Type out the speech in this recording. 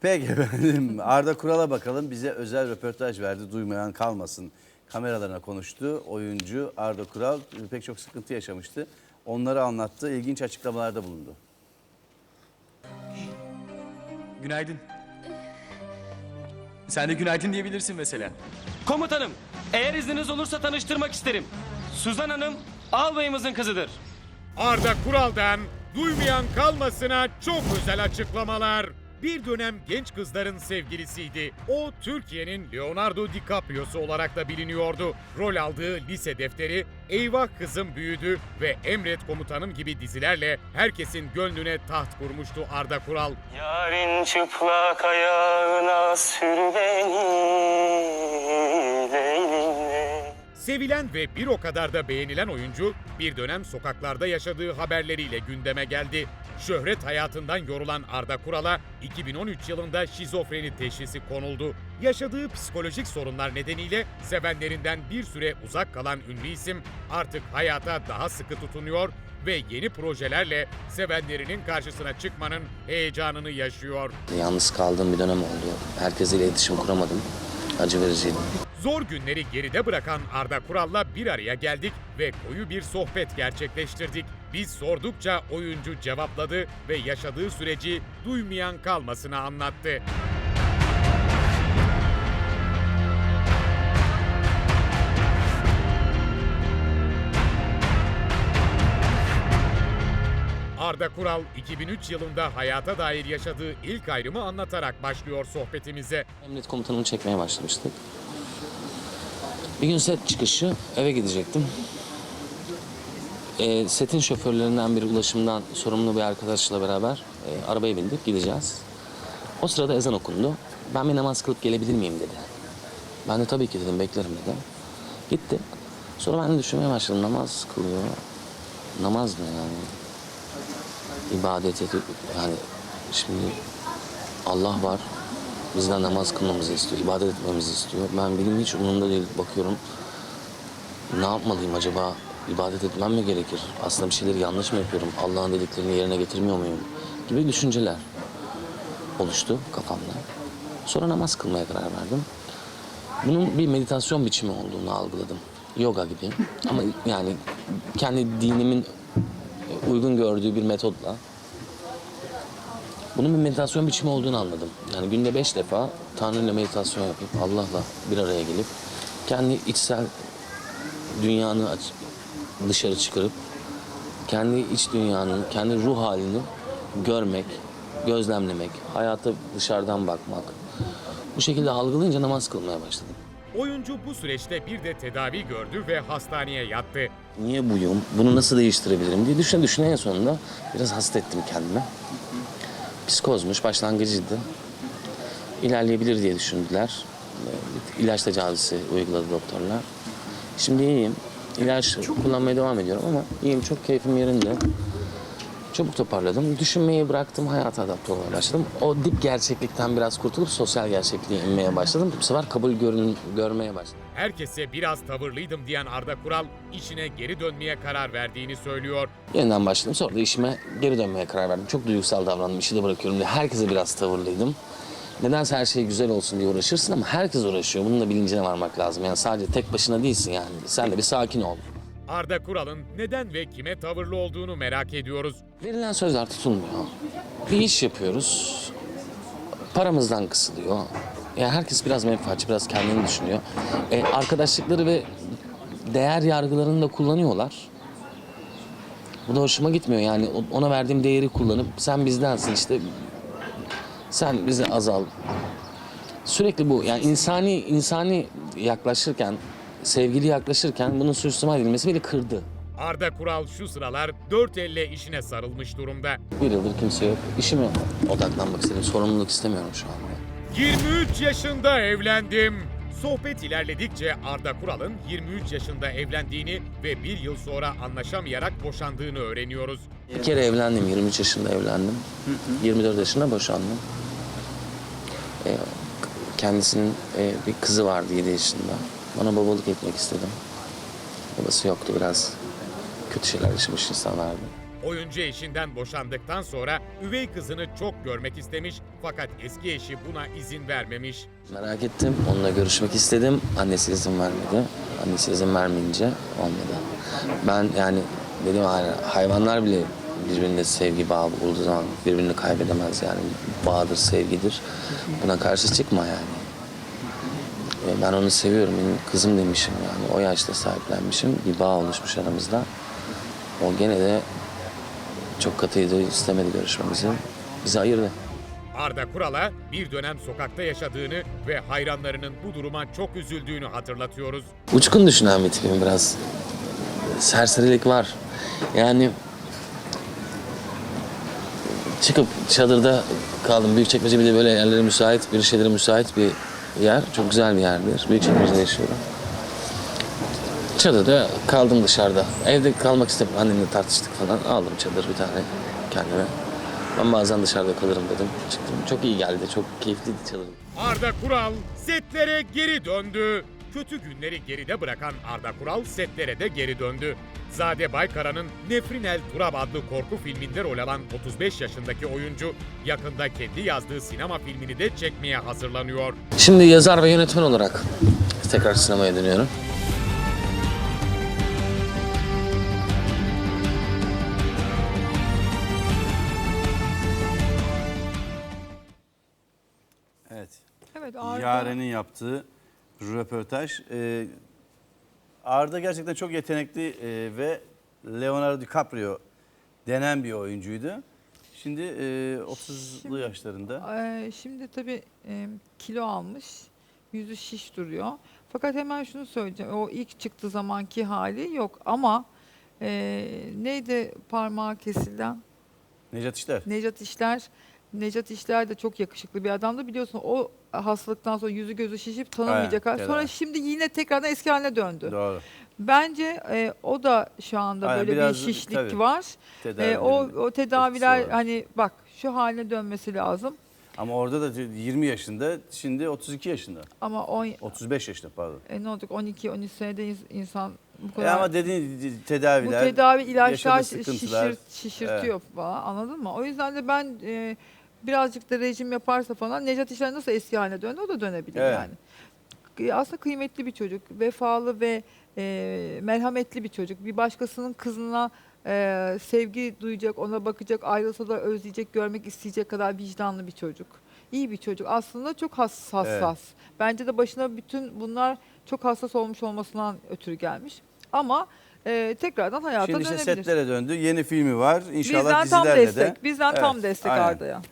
Peki efendim Arda Kural'a bakalım. Bize özel röportaj verdi. Duymayan kalmasın. Kameralarına konuştu. Oyuncu Arda Kural pek çok sıkıntı yaşamıştı. Onları anlattı. İlginç açıklamalarda bulundu. Günaydın. Sen de günaydın diyebilirsin mesela. Komutanım, eğer izniniz olursa tanıştırmak isterim. Suzan Hanım, albayımızın kızıdır. Arda Kural'dan duymayan kalmasına çok özel açıklamalar. Bir dönem genç kızların sevgilisiydi. O Türkiye'nin Leonardo DiCaprio'su olarak da biliniyordu. Rol aldığı lise defteri Eyvah Kızım Büyüdü ve Emret Komutanım gibi dizilerle herkesin gönlüne taht kurmuştu Arda Kural. Yarın çıplak ayağına sür beni. Sevilen ve bir o kadar da beğenilen oyuncu bir dönem sokaklarda yaşadığı haberleriyle gündeme geldi. Şöhret hayatından yorulan Arda Kural'a 2013 yılında şizofreni teşhisi konuldu. Yaşadığı psikolojik sorunlar nedeniyle sevenlerinden bir süre uzak kalan ünlü isim artık hayata daha sıkı tutunuyor ve yeni projelerle sevenlerinin karşısına çıkmanın heyecanını yaşıyor. Yalnız kaldığım bir dönem oldu. Herkesle iletişim kuramadım. Acı vericiydi. Zor günleri geride bırakan Arda Kural'la bir araya geldik ve koyu bir sohbet gerçekleştirdik. Biz sordukça oyuncu cevapladı ve yaşadığı süreci duymayan kalmasını anlattı. Arda Kural 2003 yılında hayata dair yaşadığı ilk ayrımı anlatarak başlıyor sohbetimize. Emniyet komutanımı çekmeye başlamıştık. Bir gün set çıkışı eve gidecektim. Ee, setin şoförlerinden bir ulaşımdan sorumlu bir arkadaşla beraber e, arabaya bindik gideceğiz. O sırada ezan okundu. Ben bir namaz kılıp gelebilir miyim dedi. Ben de tabii ki dedim beklerim dedim. Gitti. Sonra ben de düşünmeye başladım namaz kılıyor. Namaz ne yani? İbadet edip yani şimdi Allah var. Bizden namaz kılmamızı istiyor, ibadet etmemizi istiyor. Ben benim hiç umurumda değil. Bakıyorum ne yapmalıyım acaba? İbadet etmem mi gerekir? Aslında bir şeyleri yanlış mı yapıyorum? Allah'ın dediklerini yerine getirmiyor muyum? Gibi düşünceler oluştu kafamda. Sonra namaz kılmaya karar verdim. Bunun bir meditasyon biçimi olduğunu algıladım. Yoga gibi. Ama yani kendi dinimin uygun gördüğü bir metotla bunun bir meditasyon biçimi olduğunu anladım. Yani günde beş defa Tanrı ile meditasyon yapıp Allah'la bir araya gelip kendi içsel dünyanı dışarı çıkarıp kendi iç dünyanın, kendi ruh halini görmek, gözlemlemek, hayata dışarıdan bakmak. Bu şekilde algılayınca namaz kılmaya başladım. Oyuncu bu süreçte bir de tedavi gördü ve hastaneye yattı. Niye buyum, bunu nasıl değiştirebilirim diye düşüne düşüne en sonunda biraz hasta ettim kendimi. Psikozmuş, başlangıcıydı. İlerleyebilir diye düşündüler. Ee, İlaç tedavisi uyguladı doktorlar. Şimdi iyiyim. İlaç kullanmaya devam ediyorum ama iyiyim, çok keyfim yerinde. Çabuk toparladım. Düşünmeyi bıraktım, hayata adapte olmaya başladım. O dip gerçeklikten biraz kurtulup sosyal gerçekliğe inmeye başladım. Bu sefer kabul görün, görmeye başladım. Herkese biraz tavırlıydım diyen Arda Kural, işine geri dönmeye karar verdiğini söylüyor. Yeniden başladım. Sonra da işime geri dönmeye karar verdim. Çok duygusal davrandım. İşi de bırakıyorum diye. Herkese biraz tavırlıydım. Nedense her şey güzel olsun diye uğraşırsın ama herkes uğraşıyor. Bunun da bilincine varmak lazım. Yani sadece tek başına değilsin yani. Sen de bir sakin ol. Arda Kural'ın neden ve kime tavırlı olduğunu merak ediyoruz. Verilen sözler tutulmuyor. Bir iş yapıyoruz. Paramızdan kısılıyor. Yani herkes biraz menfaatçi, biraz kendini düşünüyor. E, arkadaşlıkları ve değer yargılarını da kullanıyorlar. Bu da hoşuma gitmiyor yani ona verdiğim değeri kullanıp sen bizdensin işte sen bize azal. Sürekli bu yani insani insani yaklaşırken sevgili yaklaşırken bunun suistimal edilmesi beni kırdı. Arda Kural şu sıralar dört elle işine sarılmış durumda. Bir yıldır kimse yok. İşime odaklanmak istedim. Sorumluluk istemiyorum şu anda. 23 yaşında evlendim. Sohbet ilerledikçe Arda Kural'ın 23 yaşında evlendiğini ve bir yıl sonra anlaşamayarak boşandığını öğreniyoruz. Bir kere evlendim. 23 yaşında evlendim. 24 yaşında boşandım. Ee, kendisinin e, bir kızı vardı 7 yaşında. Bana babalık etmek istedim. Babası yoktu biraz. Kötü şeyler yaşamış insanlardı. Oyuncu eşinden boşandıktan sonra üvey kızını çok görmek istemiş fakat eski eşi buna izin vermemiş. Merak ettim. Onunla görüşmek istedim. Annesi izin vermedi. Annesi izin vermeyince olmadı. Ben yani dedim hay- hayvanlar bile birbirine sevgi bağı bulduğu zaman birbirini kaybedemez yani. Bağdır, sevgidir. Buna karşı çıkma yani. Ve Ben onu seviyorum. Benim kızım demişim yani. O yaşta sahiplenmişim. Bir bağ oluşmuş aramızda. O gene de çok katıydı. istemedi görüşmemizi. Bizi ayırdı. Arda Kural'a bir dönem sokakta yaşadığını ve hayranlarının bu duruma çok üzüldüğünü hatırlatıyoruz. Uçkun düşünen bir tipim biraz. Serserilik var. Yani çıkıp çadırda kaldım. Büyükçekmece bir de böyle yerlere müsait, bir şeylere müsait bir yer. Çok güzel bir yerdir. Büyükçekmece'de yaşıyorum. Çadırda kaldım dışarıda. Evde kalmak istemedim. Annemle tartıştık falan. Aldım çadır bir tane kendime. Ben bazen dışarıda kalırım dedim. Çıktım. Çok iyi geldi. Çok keyifliydi çadır. Arda Kural setlere geri döndü. Kötü günleri geride bırakan Arda Kural setlere de geri döndü. Zade Baykara'nın Nefrinel Turab adlı korku filminde rol alan 35 yaşındaki oyuncu yakında kendi yazdığı sinema filmini de çekmeye hazırlanıyor. Şimdi yazar ve yönetmen olarak tekrar sinemaya dönüyorum. Evet. Evet Arda. Yaren'in yaptığı röportaj. Ee, Arda gerçekten çok yetenekli e, ve Leonardo DiCaprio denen bir oyuncuydu. Şimdi e, 30'lu Şimdi- yaşlarında. Ee, şimdi tabii e, kilo almış. Yüzü şiş duruyor. Fakat hemen şunu söyleyeceğim. O ilk çıktığı zamanki hali yok ama e, neydi parmağı kesilen? Necat İşler. Necat İşler. Necat İşler de çok yakışıklı bir adamdı. Biliyorsun o hastalıktan sonra yüzü gözü şişip tanınmayacak. Hal. Sonra tedavi. şimdi yine tekrardan eski haline döndü. Doğru. Bence e, o da şu anda Aynen, böyle bir şişlik tabii. var. E, o, o tedaviler hani bak şu haline dönmesi lazım. Ama orada da 20 yaşında, şimdi 32 yaşında. Ama o, 35 yaşında pardon. e, ne olacak 12-13 senede ins- insan bu E kadar ama dediğin bu tedaviler, tedavi ilaçlar şişir, şişirtiyor falan anladın mı? O yüzden de ben e, birazcık da rejim yaparsa falan Necat İşler nasıl eski haline döndü o da dönebilir Evet. yani. Kı- Aslında kıymetli bir çocuk, vefalı ve e, merhametli bir çocuk. Bir başkasının kızına e, sevgi duyacak, ona bakacak, ayrılsa da özleyecek, görmek isteyecek kadar vicdanlı bir çocuk. İyi bir çocuk. Aslında çok hassas. hassas. Bence de başına bütün bunlar çok hassas olmuş olmasından ötürü gelmiş. Ama e, tekrardan hayata Şimdi işte dönebilir. setlere döndü. Yeni filmi var. İnşallah Bizden tam dizilerle destek. de. Bizden Evet, tam destek aynen. Arda'ya.